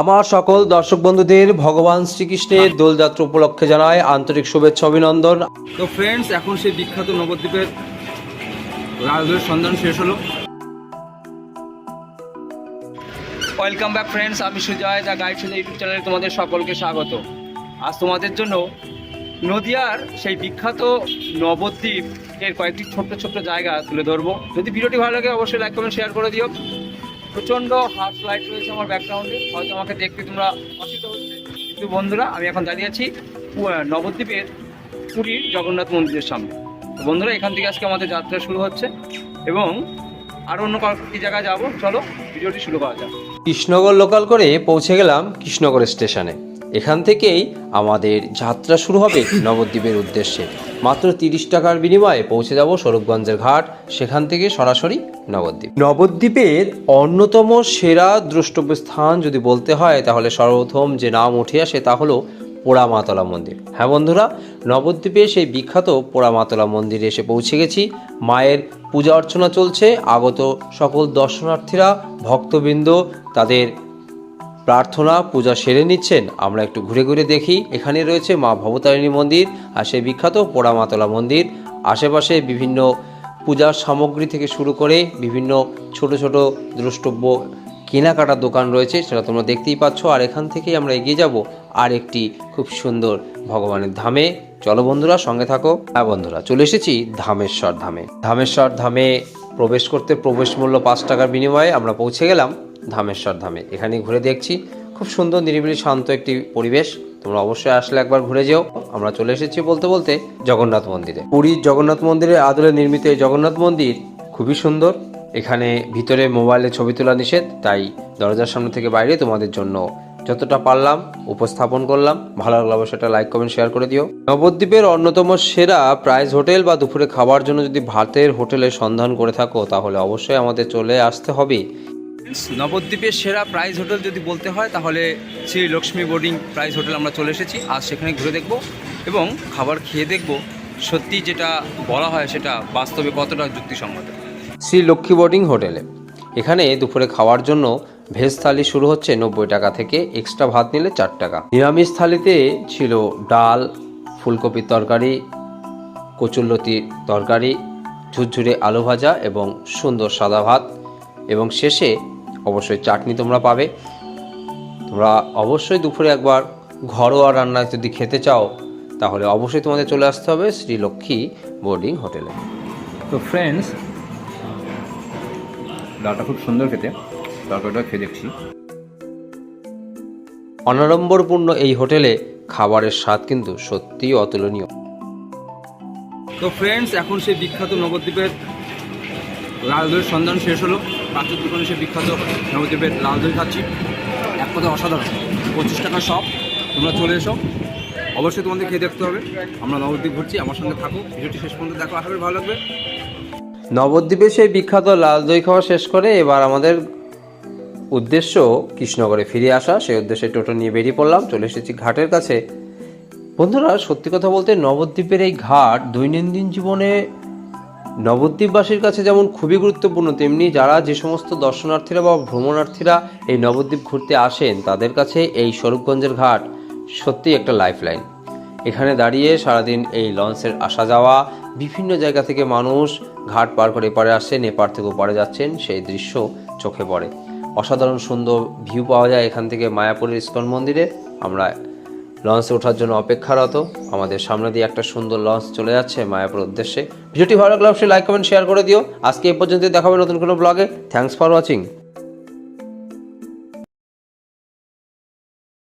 আমার সকল দর্শক বন্ধুদের ভগবান শ্রীকৃষ্ণের দোলযাত্রা উপলক্ষে জানায় আন্তরিক শুভেচ্ছা অভিনন্দন। তো ফ্রেন্ডস এখন সেই বিখ্যাত নবদ্বীপের রাজদয়ের সন্ধান শেষ হলো। ওয়েলকাম ব্যাক ফ্রেন্ডস আমি Sujoy the guide Sujoy YouTube চ্যানেলে তোমাদের সকলকে স্বাগত। আজ তোমাদের জন্য নদিয়ার সেই বিখ্যাত নবদ্বীপ এর কয়েকটি ছোট্ট ছোট্ট জায়গা তুলে ধরবো। যদি ভিডিওটি ভালো লাগে অবশ্যই লাইক কমেন্ট শেয়ার করে দিও। প্রচণ্ড হার্ট লাইট রয়েছে আমার ব্যাকগ্রাউন্ডে হয়তো আমাকে দেখতে তোমরা অসুবিধা হচ্ছে। কিন্তু বন্ধুরা, আমি এখন দাঁড়িয়ে আছি নবদ্বীপের পুরীর জগন্নাথ মন্দিরের সামনে। বন্ধুরা, এখান থেকে আজকে আমাদের যাত্রা শুরু হচ্ছে এবং আরও অন্য কয়েকটি জায়গায় যাব? চলো, ভিডিওটি শুরু করা যাক। কৃষ্ণগর লোকাল করে পৌঁছে গেলাম কৃষ্ণগড় স্টেশনে এখান থেকেই আমাদের যাত্রা শুরু হবে নবদ্বীপের উদ্দেশ্যে। মাত্র তিরিশ টাকার বিনিময়ে পৌঁছে যাব স্বরূপগঞ্জের ঘাট, সেখান থেকে সরাসরি নবদ্বীপ। নবদ্বীপের অন্যতম সেরা দ্রষ্টব্য স্থান যদি বলতে হয়, তাহলে সর্বপ্রথম যে নাম উঠে আসে তা হলো পোড়ামাতলা মন্দির। হ্যাঁ বন্ধুরা নবদ্বীপে সেই বিখ্যাত পোড়ামাতলা মন্দিরে এসে পৌঁছে গেছি। মায়ের পূজা অর্চনা চলছে। আগত সকল দর্শনার্থীরা, ভক্তবৃন্দ, তাদের প্রার্থনা, পূজা সেরে নিচ্ছেন। আমরা একটু ঘুরে ঘুরে দেখি। এখানে রয়েছে মা ভবতারিণী মন্দির আর সেই বিখ্যাত পোড়ামাতলা মন্দির। আশেপাশে বিভিন্ন পূজার সামগ্রী থেকে শুরু করে বিভিন্ন ছোট ছোট দ্রষ্টব্য কেনাকাটার দোকান রয়েছে, সেটা তোমরা দেখতেই পাচ্ছ। আর এখান থেকেই আমরা এগিয়ে যাব আর একটি খুব সুন্দর ভগবানের ধামে। চলো বন্ধুরা, সঙ্গে থাকো। হ্যাঁ বন্ধুরা, চলে এসেছি ধামেশ্বর ধামে। ধামেশ্বর ধামে প্রবেশ করতে প্রবেশ মূল্য পাঁচ টাকার বিনিময়ে আমরা পৌঁছে গেলাম ধামেশ্বর ধামে। এখানে ঘুরে দেখছি খুব সুন্দর, নিরিবিলি, শান্ত একটি পরিবেশ। তোমরা অবশ্যই আসলে একবার ঘুরে যেও। আমরা চলে এসেছি বলতে বলতে জগন্নাথ মন্দিরে। পুরীর জগন্নাথ মন্দিরের আদলে নির্মিত এই জগন্নাথ মন্দির খুবই সুন্দর। এখানে ভিতরে মোবাইলে ছবি তোলা নিষেধ, তাই দরজার সামনে থেকে বাইরে তোমাদের জন্য যতটা পারলাম উপস্থাপন করলাম ভালো লাগলে অবশ্যই সেটা লাইক কমেন্ট শেয়ার করে দিও। নবদ্বীপের অন্যতম সেরা প্রাইজ হোটেল বা দুপুরে খাবার জন্য যদি ভাতের হোটেলের সন্ধান করে থাকো তাহলে অবশ্যই আমাদের চলে আসতে হবে। নবদ্বীপের সেরা প্রাইজ হোটেল যদি বলতে হয় তাহলে Shri Lakshmi boarding prize hotel আমরা চলে এসেছি। আর সেখানে ঘুরে দেখব এবং খাবার খেয়ে দেখব। সত্যি যেটা বলা হয় সেটা বাস্তবে কতটা যুক্তিসঙ্গত। শ্রী লক্ষ্মী বোর্ডিং হোটেলে এখানে দুপুরে খাওয়ার জন্য ভেজ থালি শুরু হচ্ছে নব্বই টাকা থেকে এক্সট্রা ভাত নিলে চার টাকা। নিরামিষ থালিতে ছিল ডাল ফুলকপির তরকারি কচুরলতির তরকারি, ঝুরঝুরে আলু ভাজা এবং সুন্দর সাদা ভাত এবং শেষে অবশ্যই চাটনি তোমরা পাবে। তোমরা অবশ্যই দুপুরে একবার ঘরোয়া রান্না যদি খেতে চাও, তাহলে অবশ্যই তোমাদের চলে আসতে হবে শ্রী লক্ষ্মী বোর্ডিং হোটেলে। তো ফ্রেন্ডস ডালটা খুব সুন্দর খেতে। তরকারিটা খেয়ে দেখছি। অনাড়ম্বরপূর্ণ এই হোটেলে খাবারের স্বাদ কিন্তু সত্যিই অতুলনীয়। তো ফ্রেন্ডস এখন সেই বিখ্যাত নবদ্বীপের লাল দইয়ের সন্ধান শেষ হলো। পাঁচের দোকানে সে বিখ্যাত নবদ্বীপের লাল দই খাচ্ছি। এক কথা অসাধারণ। পঁচিশ টাকা সব তোমরা চলে এসো। অবশ্যই তোমাদের খেয়ে দেখতে হবে। আমরা নবদ্বীপ ঘুরছি আমার সঙ্গে থাকো। ভিডিওটি শেষ পর্যন্ত দেখো আশা করি ভালো লাগবে। নবদ্বীপে সেই বিখ্যাত লাল দই খাওয়া শেষ করে এবার আমাদের উদ্দেশ্য কৃষ্ণগরে ফিরে আসা, সেই উদ্দেশ্যে টোটো নিয়ে বেরিয়ে পড়লাম, চলে এসেছি ঘাটের কাছে। বন্ধুরা, সত্যি কথা বলতে নবদ্বীপের এই ঘাট দৈনন্দিন জীবনে নবদ্বীপবাসীর কাছে যেমন খুবই গুরুত্বপূর্ণ, তেমনি যারা যে সমস্ত দর্শনার্থীরা বা ভ্রমণার্থীরা এই নবদ্বীপ ঘুরতে আসেন, তাদের কাছে এই স্বরূপগঞ্জের ঘাট সত্যিই একটা লাইফ লাইন এখানে দাঁড়িয়ে সারাদিন এই লঞ্চের আসা যাওয়া, বিভিন্ন জায়গা থেকে মানুষ ঘাট পার করে এপারে আসছেন, এপার থেকে ওপারে যাচ্ছেন, সেই দৃশ্য চোখে পড়ে। অসাধারণ সুন্দর ভিউ পাওয়া যায় এখান থেকে মায়াপুরের ইস্কন মন্দিরে। আমরা লঞ্চে ওঠার জন্য অপেক্ষারত। আমাদের সামনে দিয়ে একটা সুন্দর লঞ্চ চলে যাচ্ছে মায়াপুর উদ্দেশ্যে। ভিডিওটি ভালো লাগলে অবশ্যই লাইক কমেন্ট শেয়ার করে দিও। আজকে এ পর্যন্ত দেখাবে নতুন কোনো ব্লগে থ্যাংকস ফর ওয়াচিং